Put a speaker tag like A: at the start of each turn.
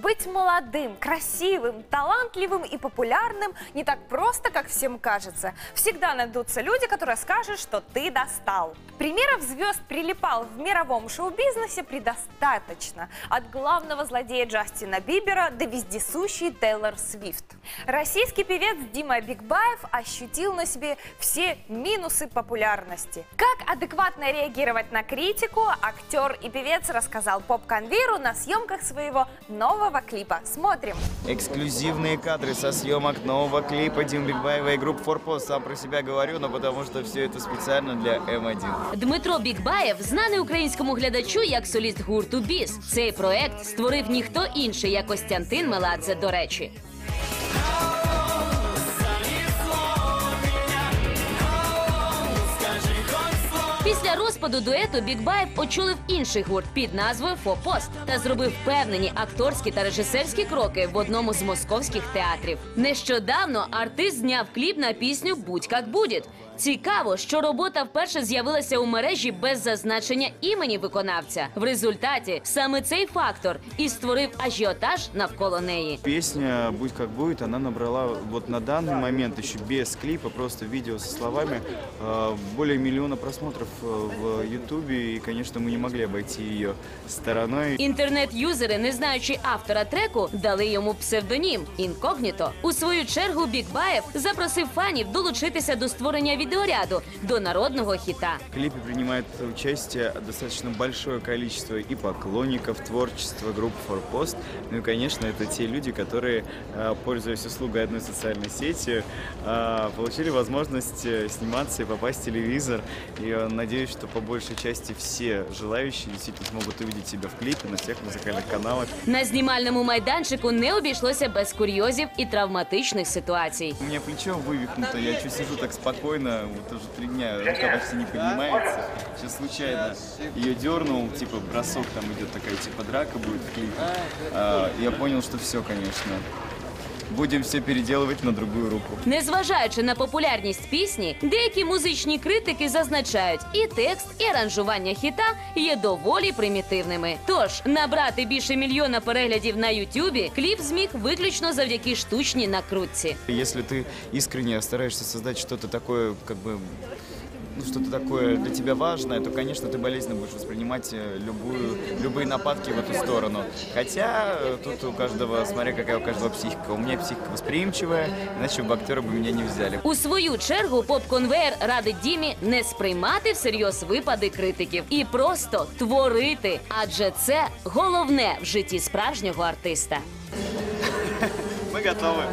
A: Быть молодым, красивым, талантливым и популярным не так просто, как всем кажется. Всегда найдутся люди, которые скажут, что ты достал. Примеров звезд прилипал в мировом шоу-бизнесе предостаточно. От главного злодея Джастина Бибера до вездесущей Тейлор Свифт. Российский певец Дима Бигбаев ощутил на себе все минусы популярности. Как адекватно реагировать на критику, актер и певец рассказал поп-конвейеру на съемках своего нового клипа. Смотрим.
B: Эксклюзивные кадры со съемок нового клипа Дим Бигбаева и группы Форпост. Сам про себя говорю, но потому что все это специально для М1.
C: Дмитро Бікбаєв знаний українському глядачу як соліст гурту Біс. Цей проект створив ніхто інший, як Костянтин Меладзе. До речі. Після розпаду дуету Бікбаєв очолив інший гурт під назвою Фопост та зробив впевнені акторські та режисерські кроки в одному з московських театрів. Нещодавно артист зняв кліп на пісню Будь як будет. Цікаво, що робота вперше з'явилася у мережі без зазначення імені виконавця. В результаті саме цей фактор і створив ажіотаж навколо неї.
B: Песня «Будь как будет» она набрала вот на данный момент еще без клипа, просто видео со словами, э, более миллиона просмотров э, в Ютубе. И, конечно, мы не могли обойти ее стороной.
C: Інтернет-юзери, не знаючи автора треку, дали йому псевдонім інкогніто. У свою чергу Бікбаєв запросив фанів долучитися до створення відеоряду до народного хіта.
B: В клипе принимает участие достаточно большое количество и поклонников творчества группы Форпост. Ну и, конечно, это те люди, которые, э, пользуясь услугой одной социальной сети, э, получили возможность э, сниматься и попасть в телевизор. И э, надеюсь, что по большей части все желающие действительно смогут увидеть себя в клипе на всех музыкальных каналах.
C: На знімальному майданчику не обійшлося без курйозів і травматичних ситуацій.
B: У меня плечо вывихнуто, я чуть сижу так спокойно, вот уже три дня рука почти не поднимается. Сейчас случайно ее дернул, типа бросок, там идет такая типа драка будет в клипе. А, я понял, что все, конечно. Будем все переделывать на другую руку.
C: Незважаючи на популярність пісні, деякі музичні критики зазначають, і текст, і аранжування хіта є доволі примітивними. Тож набрати більше мільйона переглядів на Ютубі кліп зміг виключно завдяки штучній накрутці.
B: Если ты искренне стараешься создать что-то такое, как бы ну, что-то такое для тебя важное, то, конечно, ты болезненно будешь воспринимать э, любую, любые нападки в эту сторону. Хотя э, тут у каждого, смотря какая у каждого психика. У меня психика восприимчивая, иначе бы актеры бы меня не взяли.
C: У свою чергу поп-конвейер радить Дімі не сприймати всерйоз випади критиків і просто творити, адже це головне в житті справжнього артиста.
B: Мы готовы.